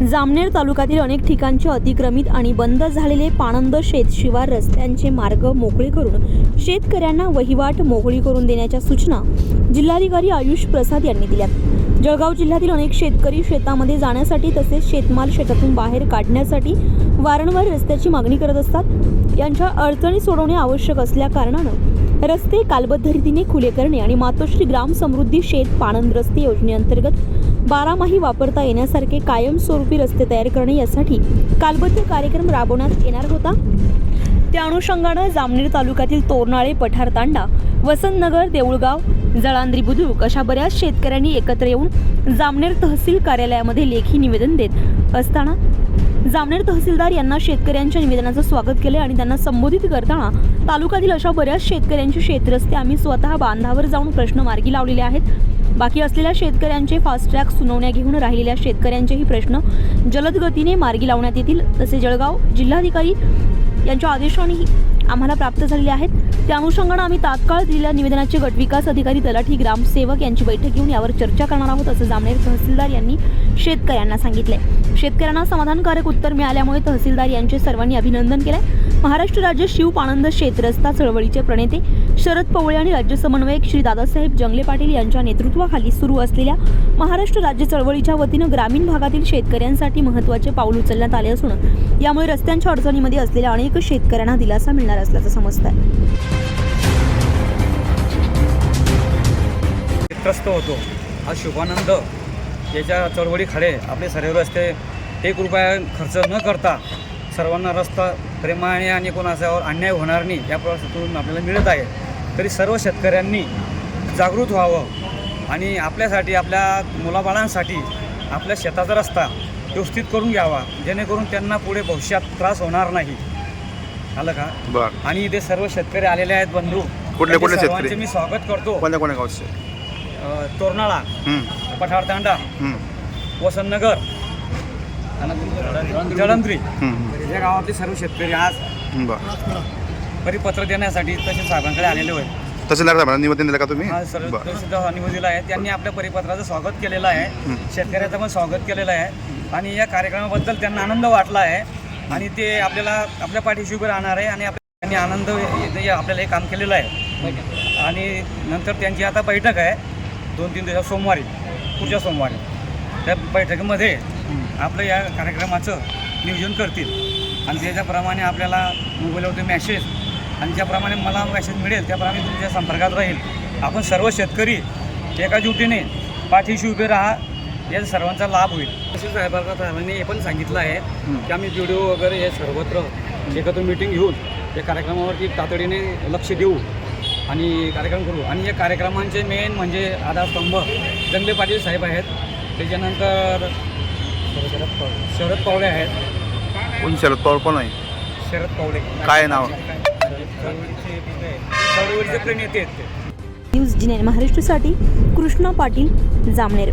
जामनेर तालुक्यातील अनेक ठिकाणचे अतिक्रमित आणि बंद झालेले पाणंद शेत शिवार रस्त्यांचे मार्ग मोकळे करून शेतकऱ्यांना वहिवाट मोकळी करून देण्याच्या सूचना जिल्हाधिकारी आयुष प्रसाद यांनी दिल्या जळगाव जिल्ह्यातील अनेक शेतकरी शेतामध्ये जाण्यासाठी तसेच शेतमाल शेतातून बाहेर काढण्यासाठी वारंवार रस्त्याची मागणी करत असतात. यांच्या अडचणी सोडवणे आवश्यक असल्या कारणानं रस्ते कालबद्ध रीतीने खुले करणे आणि मातोश्री ग्राम समृद्धी शेत पाणंद रस्ते योजनेअंतर्गत बारामाही वापरता येण्यासारखे कायमस्वरूपी रस्ते तयार करणे यासाठी कालबद्ध कार्यक्रम राबवण्यात येणार होता. त्या अनुषंगानं जामनेर तालुक्यातील तोरणाळे पठार तांडा वसंतनगर देऊळगाव जळांद्री बुद्रुक अशा बऱ्याच शेतकऱ्यांनी एकत्र येऊन जामनेर तहसील कार्यालयामध्ये लेखी निवेदन देत असताना जामनेर तहसीलदार यांना शेतकऱ्यांच्या निवेदनाचं स्वागत केले आणि त्यांना संबोधित करताना तालुक्यातील अशा बऱ्याच शेतकऱ्यांचे शेतरस्ते आम्ही स्वतः बांधावर जाऊन प्रश्न मार्गी लावलेले आहेत. बाकी असलेल्या शेतकऱ्यांचे फास्ट ट्रॅक सुनावण्या घेऊन राहिलेल्या शेतकऱ्यांचेही प्रश्न जलदगतीने मार्गी लावण्यात येतील. तसे जळगाव जिल्हाधिकारी यांच्या आदेशानेही आम्हाला प्राप्त झालेले आहेत. त्या अनुषंगानं आम्ही तात्काळ दिलेल्या निवेदनाचे गटविकास अधिकारी तलाठी ग्रामसेवक यांची बैठक घेऊन यावर चर्चा करणार आहोत असं जामनेर तहसीलदार यांनी शेतकऱ्यांना सांगितले शेतकऱ्यांना समाधानकारक उत्तर मिळाल्यामुळे तहसीलदार यांचे सर्वांनी अभिनंदन केलंय. महाराष्ट्र राज्य शिव पाणंद शेतरस्ता चळवळीचे प्रणेते शरद पवळे आणि राज्य समन्वयक श्री दादासाहेब जंगले पाटील यांच्या नेतृत्वाखाली सुरू असलेल्या महाराष्ट्र राज्य चळवळीच्या वतीनं ग्रामीण भागातील शेतकऱ्यांसाठी महत्त्वाचे पाऊल उचलण्यात आले असून यामुळे रस्त्यांच्या अडचणीमध्ये असलेल्या अनेक शेतकऱ्यांना दिलासा मिळणार असल्याचं समजत आहे त्रस्त होतो. आज शुभानंद. याच्या चळवळीखाडे आपले सर्व रस्ते एक रुपया खर्च न करता सर्वांना रस्ता प्रेमाने आणि कोणाच्यावर अन्याय होणार नाही या प्रवासातून आपल्याला मिळत आहे. तरी सर्व शेतकऱ्यांनी जागृत व्हावं आणि आपल्यासाठी आपल्या मुलाबाळांसाठी आपल्या शेताचा रस्ता व्यवस्थित करून घ्यावा जेणेकरून त्यांना पुढे भविष्यात त्रास होणार नाही. आलं का? बर. आणि इथे सर्व शेतकरी आलेले आहेत बंधू. कुठले कुठले? सर्वांचे मी स्वागत करतो. कोणत्या कोण्या गावचे? तोरणाळा हं, पठार तांडा हं, वसंतनगर जळंद्री हं, हं. या गावातले सर्व शेतकरी आज बर. परिपत्र देण्यासाठी तसे साहेबांकडे आलेले होते. तहसीलदार साहेबांना निवेदन दिलं का तुम्ही? बर. निवडलेला आहे त्यांनी आपल्या परिपत्राचं स्वागत केलेलं आहे. हं. शेतकऱ्याचं पण स्वागत केलेलं आहे. आणि या कार्यक्रमाबद्दल त्यांना आनंद वाटला आहे. आणि ते आपल्याला आपल्या पाठीशी उभे राहणार आहे आणि आपल्या त्यांनी आनंद हे- आपल्याला हे काम केलेलं आहे. आणि नंतर त्यांची आता बैठक आहे. दोन तीन दिवसात सोमवारी पुढच्या सोमवारी. त्या बैठकीमध्ये आपलं या कार्यक्रमाचं नियोजन करतील. आणि त्याच्याप्रमाणे आपल्याला मोबाईलवरती मॅसेज आणि ज्याप्रमाणे मला मॅसेज मिळेल त्याप्रमाणे तुमच्या संपर्कात राहील. आपण सर्व शेतकरी एका जुटीने पाठीशी उभे राहा या सर्वांचा लाभ होईल. तसेच साहेबांना साहेबांनी हे पण सांगितलं आहे की आम्ही व्हिडिओ वगैरे हे सर्वत्र एकत्र मिटिंग घेऊन या कार्यक्रमावरती तातडीने लक्ष देऊ आणि कार्यक्रम करू. आणि या कार्यक्रमांचे मेन म्हणजे आधारस्तंभ जंगले पाटील साहेब आहेत. त्याच्यानंतर शरद पवळे आहेत. कोण शरद पवार कोण आहे? शरद पवळे काय नाव? चळवळीचे चळवळीचे प्रणेते आहेत ते. न्यूज जी नाईन महाराष्ट्रासाठी कृष्णा पाटील जामनेर.